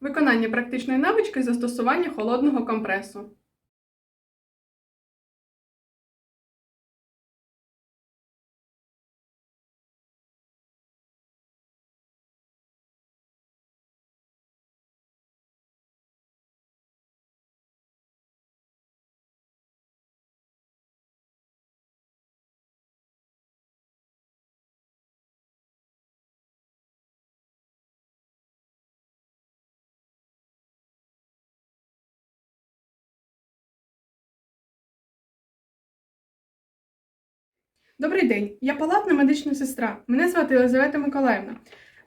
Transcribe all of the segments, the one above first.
Виконання практичної навички застосування холодного компресу. Добрий день, я палатна медична сестра. Мене звати Єлизавета Миколаївна.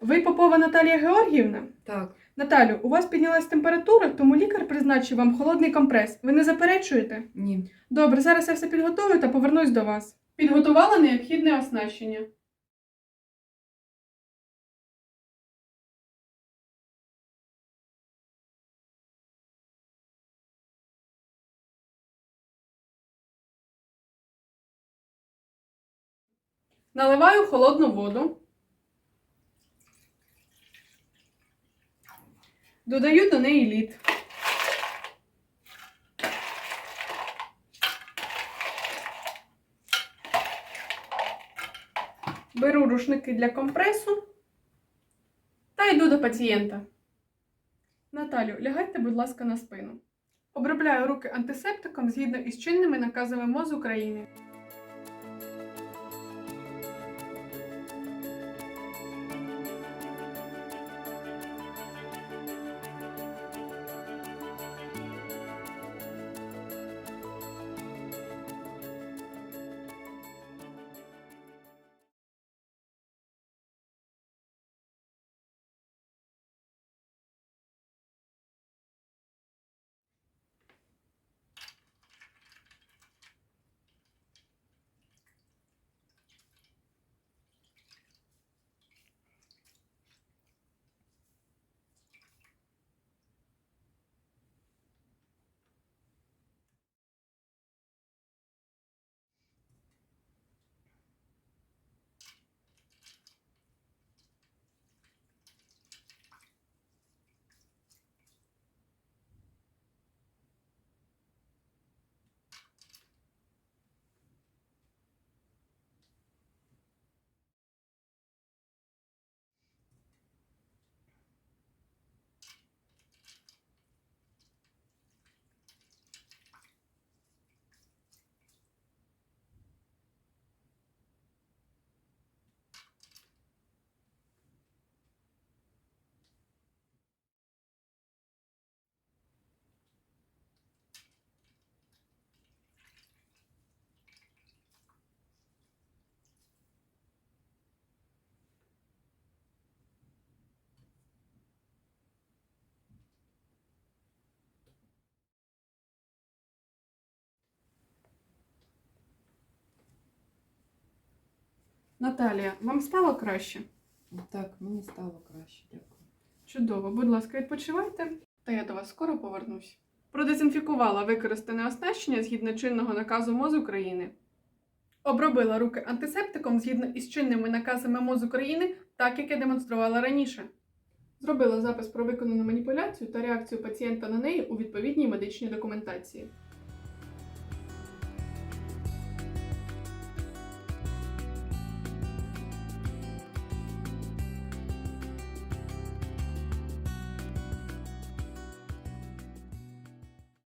Ви Попова Наталія Георгіївна? Так, Наталю, у вас піднялась температура, тому лікар призначив вам холодний компрес. Ви не заперечуєте? ні. Добре, зараз я все підготую та повернусь до вас. Підготувала необхідне оснащення. Наливаю холодну воду. Додаю до неї лід. Беру рушники для компресу та йду до пацієнта. Наталю, лягайте, будь ласка, на спину. Обробляю руки антисептиком згідно із чинними наказами МОЗ України. Наталія, вам стало краще? Так, мені стало краще, дякую. Чудово, будь ласка, відпочивайте, та я до вас скоро повернусь. Продезінфікувала використане оснащення згідно чинного наказу МОЗ України. Обробила руки антисептиком згідно із чинними наказами МОЗ України, так як я демонструвала раніше. Зробила запис про виконану маніпуляцію та реакцію пацієнта на неї у відповідній медичній документації.